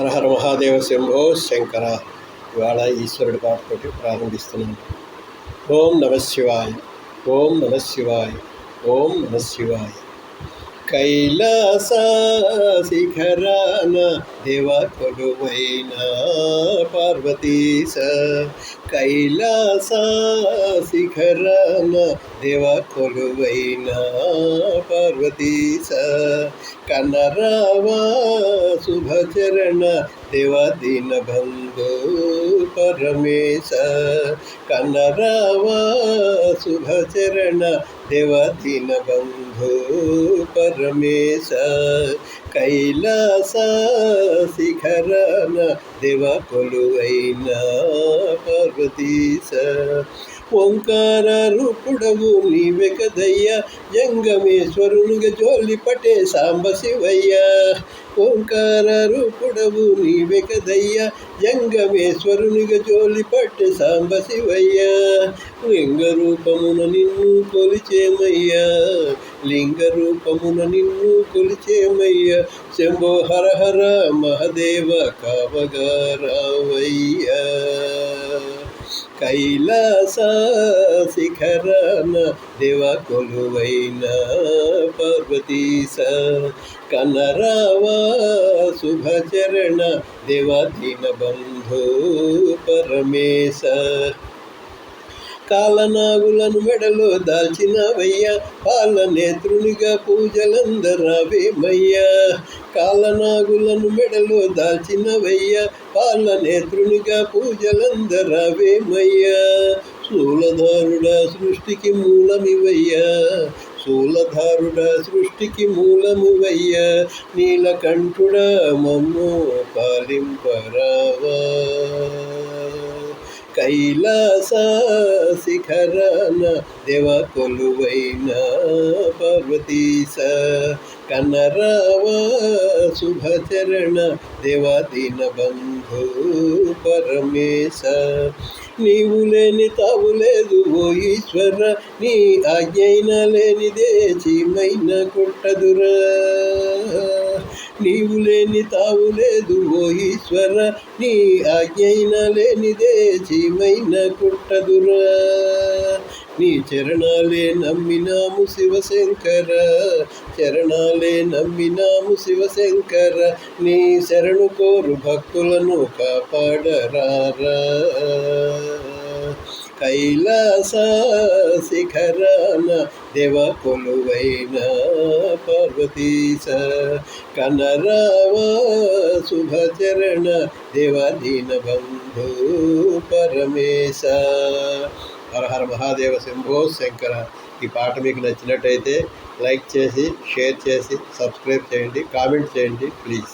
హరహర మహాదేవ శంభో శంకర. ఇవాళ ఈశ్వరుడి పాటతోటి ప్రారంభిస్తున్నాను. ఓం నమశివాయ ఓం నమశివాయ ఓం నమశివాయ శివాయ. కైలాస శిఖరాన దేవ కొలువైన పార్వతీశ. కైలాస శిఖరాన దేవ కొలువైన పార్వతీశ. కనరావా శుభచరణ దేవ దీన బంధు పరమేశ. కనరావా శుభచరణ దేవ దీన బంధు పరమేశ కైలాస శిఖరన దేవ కొలువైన పార్వతీశ ఓంకార రూపుడవు నీవే కదయ్య జంగమేశ్వరునిగా జోలి పటే సాంబ శివయ్య. ఓంకార రూపుడవు నీవే కదయ్య జంగమేశ్వరునిగా జోలి పట్టే సాంబ శివయ్య. లింగ రూపమున నిన్ను కొలిచేమయ్యా లింగ రూపమున నిన్ను కొలిచేమయ్య. శంభో హర హర మహదేవ కావగా రావయ్యా. కైలాస శిఖరన దేవ కొలువైన పార్వతీస కనరావా శుభచరణ దేవాధీన బంధు పరమేశ కాలనాగులను మెడలో దాల్చినవయ్యా పాల నేత్రునిగా పూజలందరావేమయ్యా. కాలనాగులను మెడలో దాల్చినవయ్యా పాల నేత్రునిగా పూజలందరావేమయ్యా. శూలధారుడ సృష్టికి మూలమివయ్యా. శూలధారుడ సృష్టికి మూలమువయ్యా. నీలకంఠుడ మమ్ము పాలింపరావా. కైలాస శిఖరన దేవ కొలువైన పార్వతీశ కనరావ శుభచరణ దేవాదీన బంధు పరమేశ. నీవు లేని తావు లేదు ఓ ఈశ్వర నీ ఆజ్ఞైన లేనిదే చీమైన కొట్టదురా. నీవు లేని తావు లేదు ఓ ఈశ్వర. నీ ఆజ్ఞైన లేనిదే చీమైన కుట్టదురా నీ చరణాలే నమ్మినాము శివశంకర. చరణాలే నమ్మినాము శివశంకర. నీ శరణు కోరు భక్తులను కాపాడరారా. కైలాస శిఖరాన దేవ కొలువైన పార్వతీశ కనరావ శుభచరణ దేవాదీన బంధు పరమేశ. హరహర మహాదేవ శంభో శంకర. ఈ పాట మీకు నచ్చినట్టయితే లైక్ చేసి షేర్ చేసి సబ్స్క్రైబ్ చేయండి కామెంట్ చేయండి ప్లీజ్.